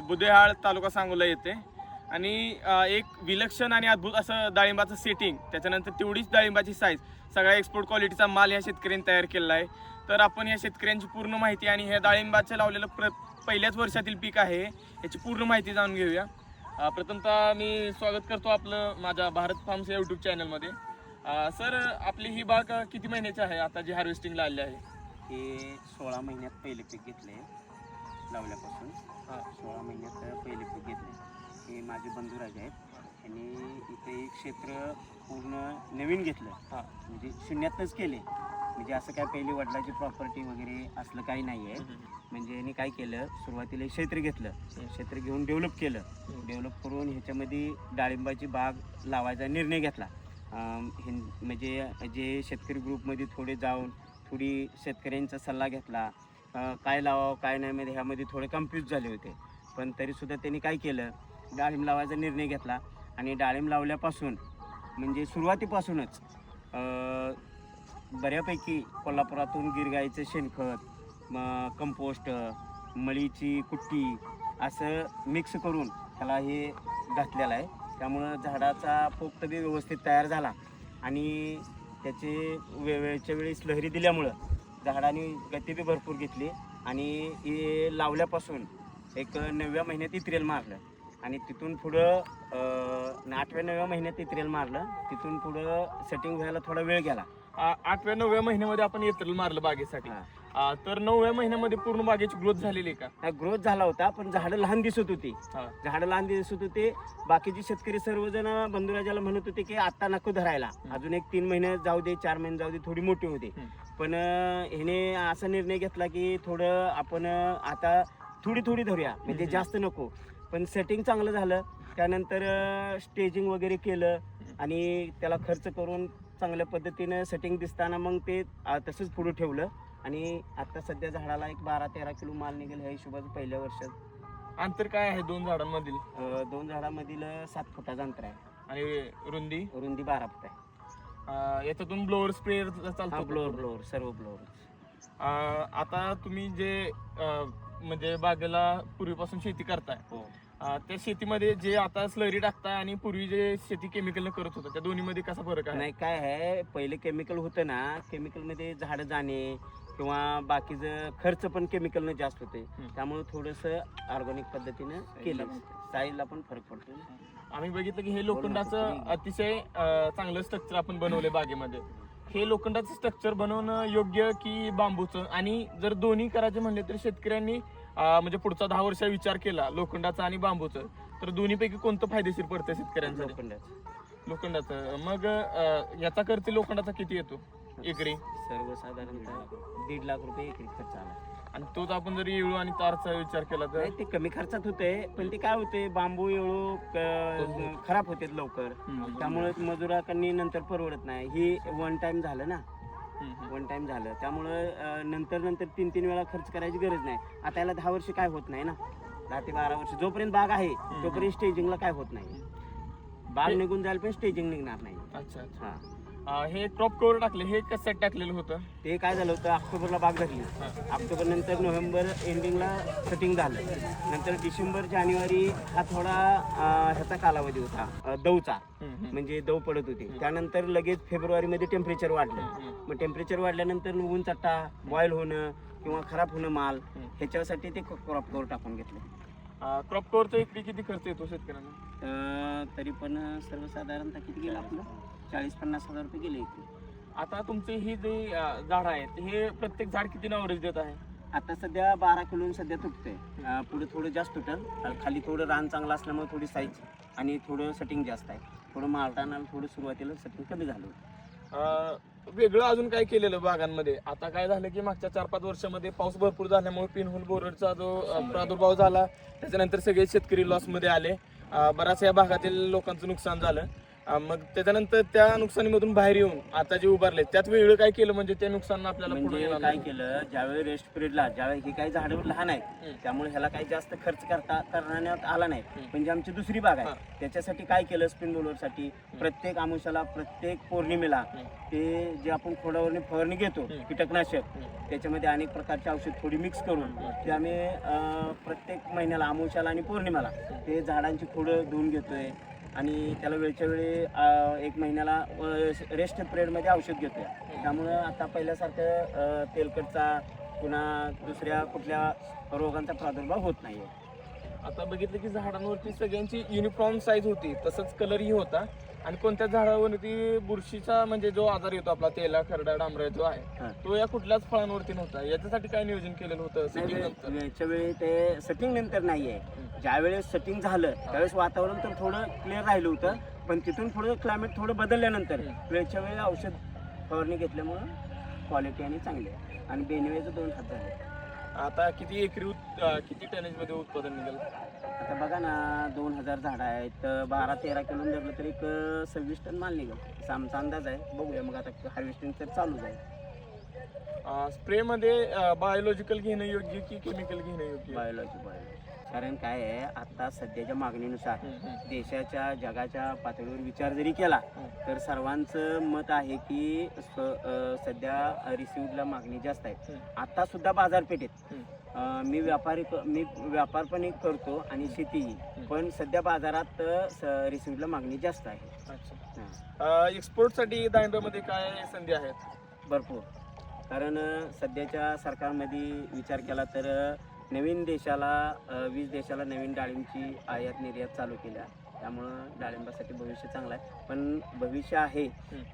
बुदेहाळ तालुका सांगोला येते. आणि एक विलक्षण आणि अद्भुत असं डाळिंबाचं सेटिंग त्याच्यानंतर तेवढीच डाळिंबाची साईज सगळ्या एक्सपोर्ट क्वालिटीचा माल या शेतकऱ्यांनी तयार केलेला आहे. तर आपण या शेतकऱ्यांची पूर्ण माहिती आणि हे डाळिंबाचं लावलेलं प्र पहिल्याच वर्षातील पीक आहे याची पूर्ण माहिती जाणून घेऊया. प्रथमतः मी स्वागत करतो आपलं माझ्या भारत फार्म्स या यूट्यूब चॅनलमध्ये सर आपली ही बाग किती महिन्याची आहे? आता जी हार्वेस्टिंगला आली आहे. हे सोळा महिन्यात पहिले पीक घेतले लावल्यापासून. सोळा महिन्यात पहिले पीक घेतले. हे माझे बंधुराज आहेत. त्यांनी इथे एक क्षेत्र पूर्ण नवीन घेतलं. हां म्हणजे शून्यातच केले. म्हणजे असं काय पहिली वडिलाची प्रॉपर्टी वगैरे असलं काही नाही आहे म्हणजे यांनी काय केलं? सुरुवातीला एक क्षेत्र घेतलं. क्षेत्र घेऊन डेव्हलप केलं. डेव्हलप करून ह्याच्यामध्ये डाळिंबाची बाग लावायचा निर्णय घेतला. हिं म्हणजे जे शेतकरी ग्रुपमध्ये थोडे जाऊन थोडी शेतकऱ्यांचा सल्ला घेतला. काय लावावं काय नाही म्हणजे ह्यामध्ये थोडे कन्फ्यूज झाले होते. पण तरीसुद्धा त्यांनी काय केलं डाळिंब लावायचा निर्णय घेतला. आणि डाळिंब लावल्यापासून म्हणजे सुरुवातीपासूनच बऱ्यापैकी कोल्हापुरातून गिरगाईचं शेणखत मग कंपोस्ट मळीची कुट्टी असं मिक्स करून त्याला हे घातलेलं आहे. त्यामुळं झाडाचा पोक्त बी व्यवस्थित तयार झाला. आणि त्याचे वेळच्या वेळेस लहरी दिल्यामुळं झाडाने गती बी भरपूर घेतली आणि हे लावल्यापासून एक नवव्या महिन्यात इत्रेल मारलं. आणि तिथून पुढं आठव्या नवव्या महिन्यात इत्रेल मारलं. तिथून पुढं सेटिंग व्हायला थोडा वेळ गेला. आ- आठव्या नवव्या महिन्यामध्ये आपण येतल मारलं बागेसाठी. हा. आ, तर नवव्या महिन्यामध्ये पूर्ण बागेची ग्रोथ झालेली आहे का? ग्रोथ झाला होता पण झाडं लहान दिसत होती. हा. झाडं लहान दिसत होते. बाकीचे शेतकरी सर्वजण बंधुराजाला म्हणत होते की आता नको धरायला. अजून एक तीन महिने जाऊ दे चार महिने जाऊ दे थोडी मोठी होते. हम्म. पण अं, ह्याने असा निर्णय घेतला की थोडं आपण अं, आता थोडी थोडी धरूया. म्हणजे हम्म. जास्त नको. पण सेटिंग चांगलं झालं. त्यानंतर स्टेजिंग वगैरे केलं आणि त्याला खर्च करून चांगल्या पद्धतीनं सेटिंग दिसताना मग ते अं, तसंच पुढे ठेवलं. आणि आता सध्या झाडाला एक बारा तेरा किलो माल निघेल ह्या हिशोबाचं पहिल्या वर्षात. अंतर काय आहे दोन झाडांमधील? अ, दोन झाडामधील सात फुटाचं अंतर आहे. आणि रुंदी? रुंदी बारा फूट आहे. याच्यातून ब्लोअर स्प्रे हा चालतो ब्लोअर ब्लोअर सर्व ब्लोअर आता तुम्ही जे म्हणजे बागेला पूर्वीपासून शेती करताय हो. त्या शेतीमध्ये जे आता स्लरी टाकताय आणि पूर्वी जे शेती केमिकल करत होतं त्या दोन्हीमध्ये कसा फरक आहे? नाही काय आहे पहिले केमिकल होतं ना केमिकलमध्ये झाडं जाणे किंवा बाकीचं खर्च पण केमिकलनं जास्त होते. त्यामुळे थोडंसं ऑर्गॅनिक पद्धतीनं केलं साईजला पण फरक पडतो आम्ही बघितलं की हे लोखंडाचं अतिशय चांगलं स्ट्रक्चर आपण बनवलंय बागेमध्ये. हे लोखंडाचं स्ट्रक्चर बनवणं योग्य की बांबूचं? आणि जर दोन्ही करायचे म्हणले तर शेतकऱ्यांनी म्हणजे पुढचा दहा वर्षा विचार केला लोखंडाचा आणि बांबूचं तर दोन्हीपैकी कोणतं फायदेशीर पडतं शेतकऱ्यांसाठी? लोखंडाचं. लोखंडाचं. मग याचा खर्च लोखंडाचा किती येतो? एकरी? सर्वसाधारणतः दीड लाख रुपये एकरी खर्च आला. आणि तोच आपण जर येळू आणि तारचा विचार केला तर? नाही ते कमी खर्चात होते पण ते काय होते बांबू येळू क- खराब होते लवकर. हम्म. त्यामुळे मजुराकडनी नंतर परवडत नाही. ही वन टाइम झालं ना? हम्म, हम्म. वन टाइम झालं. त्यामुळं अं, नंतर नंतर तीन तीन वेळा खर्च करायची गरज नाही. आता याला दहा वर्ष काय होत नाही ना? दहा ते बारा वर्ष. जोपर्यंत बाग आहे तोपर्यंत स्टेजिंगला काय होत नाही. बाग निघून जायला पण स्टेजिंग निघणार नाही. अच्छा अच्छा. हा. हे क्रॉप कव्हर टाकले हे कशासाठी टाकलेलं होतं. ते काय झालं होतं ऑक्टोबरला बाग धरली. ऑक्टोबर नंतर नोव्हेंबर एंडिंगला सेटिंग झालं. नंतर डिसेंबर जानेवारी हा थोडा ह्याचा कालावधी होता. दवचा हम्म. म्हणजे दव पडत होती. त्यानंतर लगेच फेब्रुवारीमध्ये टेम्परेचर वाढलं. मग टेम्परेचर वाढल्यानंतर ऊन चट्टा बॉईल होणं किंवा खराब होणं माल. ह्याच्यासाठी ते क्रॉप कवर टाकून घेतले. क्रॉप कव्हरचा एकरी किती खर्च येतो शेतकऱ्यांना? तर तरी पण सर्वसाधारणतः किती गेलं आपलं? चाळीस पन्नास हजार रुपये गेले इथे आता तुमचे ही जे झाडं आहेत हे प्रत्येक झाड किती नवरेज देत आहे? आता सध्या बारा किलो सध्या तुटते पुढे थोडं जास्त तुटल. खाली थोडं रान चांगलं असल्यामुळे थोडी साईज आणि थोडं सेटिंग जास्त आहे. थोडं मालटाना थोडं सुरुवातीला सेटिंग कमी झालं होतं. वेगळं अजून काय केलेलं बागांमध्ये? आता काय झालं की मागच्या चार पाच वर्षामध्ये पाऊस भरपूर झाल्यामुळे पिनहोल बोरडचा जो प्रादुर्भाव झाला त्याच्यानंतर सगळे शेतकरी लॉसमध्ये आले. बराच या भागातील लोकांचं नुकसान झालं. अं, मग त्याच्यानंतर त्या नुकसानीमधून बाहेर येऊन आता जे उभारले त्यात वेगळं काय केलं म्हणजे ते नुकसान आपल्याला पुढे म्हणजे येणार काय नाही? केलं ज्यावेळी रेस्ट पिरियडला ज्यावेळी ही काही झाडं लहान आहेत. त्यामुळे ह्याला काही जास्त खर्च करता करण्यात आला नाही हम्म. म्हणजे आमची दुसरी बाग हा. आहे त्याच्यासाठी काय केलं स्पिनसाठी प्रत्येक आमुषाला प्रत्येक पौर्णिमेला हम्म. ते जे आपण खोडावरनी फवारणी घेतो हम्म. कीटकनाशक हम्म. त्याच्यामध्ये अनेक प्रकारचे औषध थोडी मिक्स करून हम्म. ते आम्ही अं, प्रत्येक महिन्याला अमावश्याला आणि पौर्णिमेला ते झाडांची खोडं धुवून घेतोय आणि त्याला वेळच्या वेळी एक महिन्याला रेस्ट पिरियडमध्ये औषध घेतोय. त्यामुळं आता पहिल्यासारखं तेलकटचा पुन्हा दुसऱ्या कुठल्या रोगांचा प्रादुर्भाव होत नाही आता बघितलं की झाडांवरती सगळ्यांची युनिफॉर्म साईज होती तसंच कलरही होता. आणि कोणत्या झाडावरती बुरशीचा म्हणजे जो आजार येतो आपला तेला खरडा डांबरा जो. आहे तो या कुठल्याच फळांवरती नव्हता याच्यासाठी काय नियोजन केलेलं होतं setting नंतर? वेळच्या वेळी ते सेटिंग नंतर नाही आहे ज्यावेळेस सेटिंग झालं त्यावेळेस वातावरण तर थोडं क्लिअर राहिलं होतं पण तिथून पुढे क्लायमेट थोडं बदलल्यानंतर. वेळच्या वेळी औषध फवारणी घेतल्यामुळं क्वालिटी आणि चांगली आहे आणि बेनिवेचं दोन हात झाले आता किती एकरी उत- अं, किती टनेजमध्ये उत्पादन निघेल? आता बघा ना दोन हजार झाडं आहेत तर बारा तेरा किलो धरलं तर एक अं, सव्वीस टन माल निघेल. असा आमचा अंदाज आहे. बघूया मग आता हार्वेस्टिंग तर चालूच आहे स्प्रे मध्ये बायोलॉजिकल घेणं योग्य की केमिकल घेणं योग्य? बायोलॉजी बायोलॉजी कारण काय आहे आता सध्याच्या मागणीनुसार. देशाच्या जगाच्या पातळीवर विचार जरी केला. तर सर्वांचं मत आहे की सध्या रिसिव्हला मागणी जास्त आहे. आता सुद्धा बाजारपेठेत मी व्यापारी मी व्यापार पण एक करतो आणि शेतीही पण सध्या बाजारात रिसिव्हला मागणी जास्त आहे. अच्छा. एक्सपोर्टसाठी डाळिंबामध्ये काय संधी आहेत? भरपूर. कारण सध्याच्या सरकारमध्ये विचार केला तर नवीन देशाला वीस देशाला नवीन डाळिंबची आयात निर्यात चालू केल्या. त्यामुळं डाळिंबासाठी भविष्य चांगलं आहे. पण भविष्य आहे.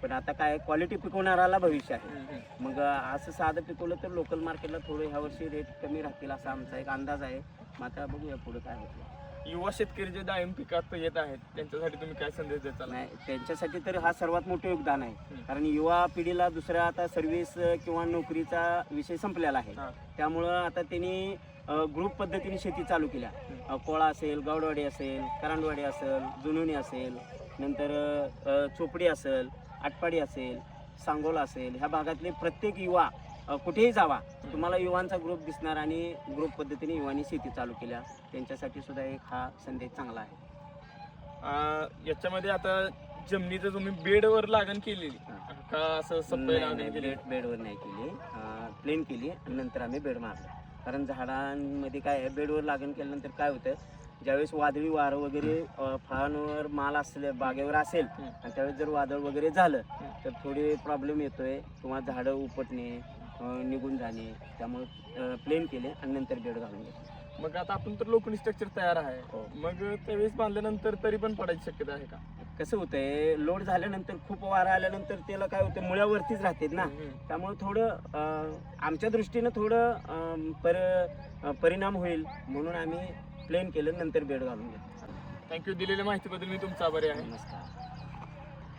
पण आता काय क्वालिटी पिकवणाराला भविष्य आहे. मग असं साधं पिकवलं तर लोकल मार्केटला थोडं ह्या वर्षी रेट कमी राहतील असा आमचा एक अंदाज आहे. मग आता बघूया पुढे काय होतं. युवा शेतकरी जे डाळिंब पिकात येत आहेत त्यांच्यासाठी तुम्ही काय संदेश देताल? नाही त्यांच्यासाठी तर हा सर्वात मोठं योगदान आहे. कारण युवा पिढीला दुसऱ्या आता सर्व्हिस किंवा नोकरीचा विषय संपलेला आहे. त्यामुळं आता त्यांनी ग्रुप पद्धतीने शेती चालू केल्या. कोळा असेल गौडवाडी असेल करांडवाडी असेल जुनुनी असेल नंतर चोपडी असेल आटपाडी असेल सांगोला असेल ह्या भागातले प्रत्येक युवा कुठेही जावा. तुम्हाला युवांचा ग्रुप दिसणार आणि ग्रुप पद्धतीने युवांनी शेती चालू केल्या. त्यांच्यासाठी सुद्धा एक हा संदेश चांगला आहे. याच्यामध्ये आता जमिनीचं तुम्ही बेडवर लागण केलेली. का असं सप्पई नाही, लागण केली? बेड बेडवर नाही केली. प्लेन केली आणि नंतर आम्ही बेड मारलं. कारण झाडांमध्ये काय आहे बेडवर लागण केल्यानंतर काय होतं ज्यावेळेस वादळी वारं वगैरे फळांवर माल असले बागेवर असेल. आणि त्यावेळेस जर वादळ वगैरे झालं. तर थोडे प्रॉब्लेम येतोय. किंवा झाडं उपटणे निघून जाणे त्यामुळे प्लेन केले आणि नंतर बेड घालून घेतले. मग आता आपण तर लोखंडी स्ट्रक्चर तयार आहे. हो. मग त्यावेळेस बांधल्यानंतर तरी पण पडायची शक्यता आहे का? कसं होतंय लोड झाल्यानंतर खूप वारा आल्यानंतर त्याला काय होतं मुळ्यावरतीच राहते ना. त्यामुळे थोडं आमच्या दृष्टीनं थोडं पर परिणाम होईल. म्हणून आम्ही प्लेन केलं नंतर बेड घालून घेतलं. थँक्यू दिलेल्या माहितीबद्दल मी तुमचा आभारी आहे. नमस्कार.